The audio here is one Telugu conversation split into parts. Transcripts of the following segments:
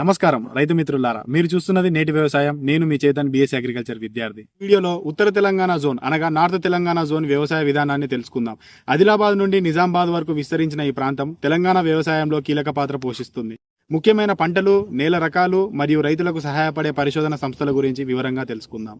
నమస్కారం రైతు మిత్రులారా. మీరు చూస్తున్నది నేటి వ్యవసాయం. నేను మీ చేతన్ బిఎస్ అగ్రికల్చర్ విద్యార్థి. వీడియోలో ఉత్తర తెలంగాణ జోన్ అనగా నార్త్ తెలంగాణ జోన్ వ్యవసాయ విధానాన్ని తెలుసుకుందాం. ఆదిలాబాద్ నుండి నిజామాబాద్ వరకు విస్తరించిన ఈ ప్రాంతం తెలంగాణ వ్యవసాయంలో కీలక పాత్ర పోషిస్తుంది. ముఖ్యమైన పంటలు నేల రకాలు మరియు రైతులకు సహాయపడే పరిశోధన సంస్థల గురించి వివరంగా తెలుసుకుందాం.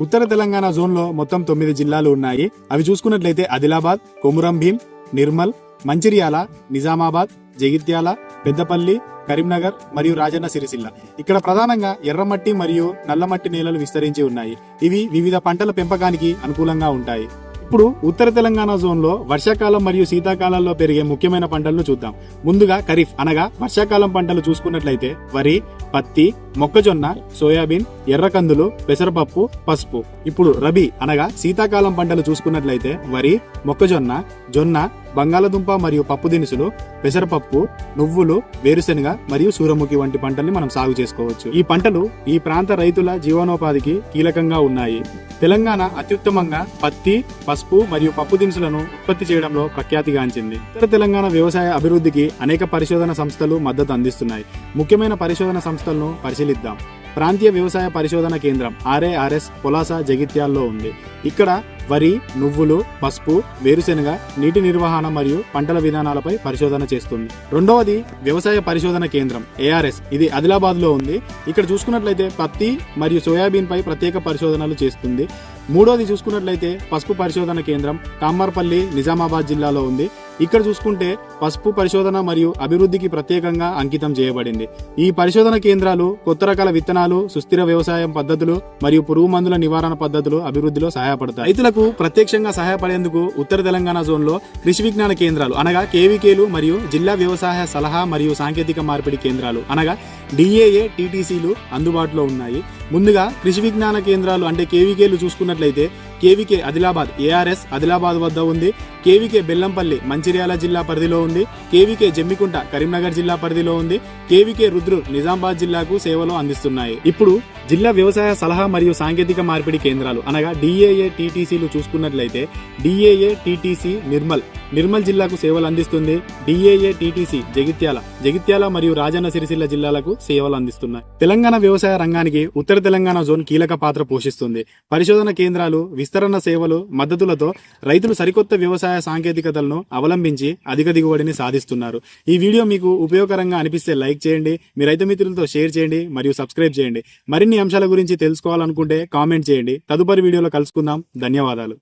ఉత్తర తెలంగాణ జోన్లో మొత్తం తొమ్మిది జిల్లాలు ఉన్నాయి. అవి చూసుకున్నట్లయితే ఆదిలాబాద్ కొమురం భీం నిర్మల్ మంచిర్యాల నిజామాబాద్ జగిత్యాల పెద్దపల్లి కరీంనగర్ మరియు రాజన్న సిరిసిల్ల. ఇక్కడ ప్రధానంగా ఎర్రమట్టి మరియు నల్లమట్టి నేలలు విస్తరించి ఉన్నాయి. ఇవి వివిధ పంటల పెంపకానికి అనుకూలంగా ఉంటాయి. ఇప్పుడు ఉత్తర తెలంగాణ జోన్లో వర్షాకాలం మరియు శీతాకాలంలో పెరిగే ముఖ్యమైన పంటలను చూద్దాం. ముందుగా ఖరీఫ్ అనగా వర్షాకాలం పంటలు చూసుకున్నట్లయితే వరి పత్తి మొక్కజొన్న సోయాబీన్ ఎర్రకందులు పెసరపప్పు పసుపు. ఇప్పుడు రబీ అనగా శీతాకాలం పంటలు చూసుకున్నట్లయితే వరి మొక్కజొన్న జొన్న బంగాళదుంప మరియు పప్పు దినుసులు పెసరపప్పు నువ్వులు వేరుశెనగ మరియు సూర్యముఖి వంటి పంటల్ని మనం సాగు చేసుకోవచ్చు. ఈ పంటలు ఈ ప్రాంత రైతుల జీవనోపాధికి కీలకంగా ఉన్నాయి. తెలంగాణ అత్యుత్తమంగా పత్తి పసుపు మరియు పప్పు దినుసులను ఉత్పత్తి చేయడంలో ప్రఖ్యాతిగాంచింది. ఉత్తర తెలంగాణ వ్యవసాయ అభివృద్ధికి అనేక పరిశోధన సంస్థలు మద్దతు అందిస్తున్నాయి. ముఖ్యమైన పరిశోధన సంస్థలను పరిశీలిద్దాం. ప్రాంతీయ వ్యవసాయ పరిశోధన కేంద్రం ఆర్ఏఆర్ఎస్ పొలాస జగిత్యాల్లో ఉంది. ఇక్కడ వరి నువ్వులు పసుపు వేరుశెనగ నీటి నిర్వహణ మరియు పంటల విధానాలపై పరిశోధన చేస్తుంది. రెండవది వ్యవసాయ పరిశోధన కేంద్రం ఏఆర్ఎస్. ఇది ఆదిలాబాద్లో ఉంది. ఇక్కడ చూసుకున్నట్లయితే పత్తి మరియు సోయాబీన్ పై ప్రత్యేక పరిశోధనలు చేస్తుంది. week. మూడోది చూసుకున్నట్లయితే పసుపు పరిశోధన కేంద్రం కామర్పల్లి నిజామాబాద్ జిల్లాలో ఉంది. ఇక్కడ చూసుకుంటే పసుపు పరిశోధన మరియు అభివృద్ధికి ప్రత్యేకంగా అంకితం చేయబడింది. ఈ పరిశోధన కేంద్రాలు కొత్త రకాల విత్తనాలు సుస్థిర వ్యవసాయం పద్ధతులు మరియు పురుగు మందుల నివారణ పద్ధతులు అభివృద్ధిలో సహాయపడతాయి. రైతులకు ప్రత్యక్షంగా సహాయపడేందుకు ఉత్తర తెలంగాణ జోన్లో కృషి విజ్ఞాన కేంద్రాలు అనగా కేవీకేలు మరియు జిల్లా వ్యవసాయ సలహా మరియు సాంకేతిక మార్పిడి కేంద్రాలు అనగా డిఏఏ టీటీసీలు అందుబాటులో ఉన్నాయి. ముందుగా కృషి విజ్ఞాన కేంద్రాలు అంటే కేవీకేలు చూసుకున్నట్లయితే కేవీకే ఆదిలాబాద్ ఏఆర్ఎస్ ఆదిలాబాద్ వద్ద ఉంది. కేవీకే బెల్లంపల్లి మంచిర్యాల జిల్లా పరిధిలో ఉంది. కేవీకే జమ్మికుంట కరీంనగర్ జిల్లా పరిధిలో ఉంది. కేవీకే రుద్రు నిజామాబాద్ జిల్లాకు సేవలు అందిస్తున్నాయి. ఇప్పుడు జిల్లా వ్యవసాయ సలహా మరియు సాంకేతిక మార్పిడి కేంద్రాలు అనగా డిఏఏ టీటీసీలు చూసుకున్నట్లయితే డిఏఏ టీటీసీ నిర్మల్ నిర్మల్ జిల్లాకు సేవలు అందిస్తుంది డిఏఏ టీటీసీ జగిత్యాల. జగిత్యాల మరియు రాజన్న సిరిసిల్ల జిల్లాలకు సేవలు అందిస్తున్నాయి. తెలంగాణ వ్యవసాయ రంగానికి ఉత్తర తెలంగాణ జోన్ కీలక పాత్ర పోషిస్తుంది. పరిశోధన కేంద్రాలు విస్తరణ సేవలు మద్దతులతో రైతులు సరికొత్త వ్యవసాయ సాంకేతికతలను అవలంబించి అధిక దిగుబడిని సాధిస్తున్నారు. ఈ వీడియో మీకు ఉపయోగకరంగా అనిపిస్తే లైక్ చేయండి మీ రైతు మిత్రులతో షేర్ చేయండి మరియు సబ్స్క్రైబ్ చేయండి. మరిన్ని అంశాల గురించి తెలుసుకోవాలనుకుంటే కామెంట్ చేయండి. తదుపరి వీడియోలో కలుసుకుందాం. ధన్యవాదాలు.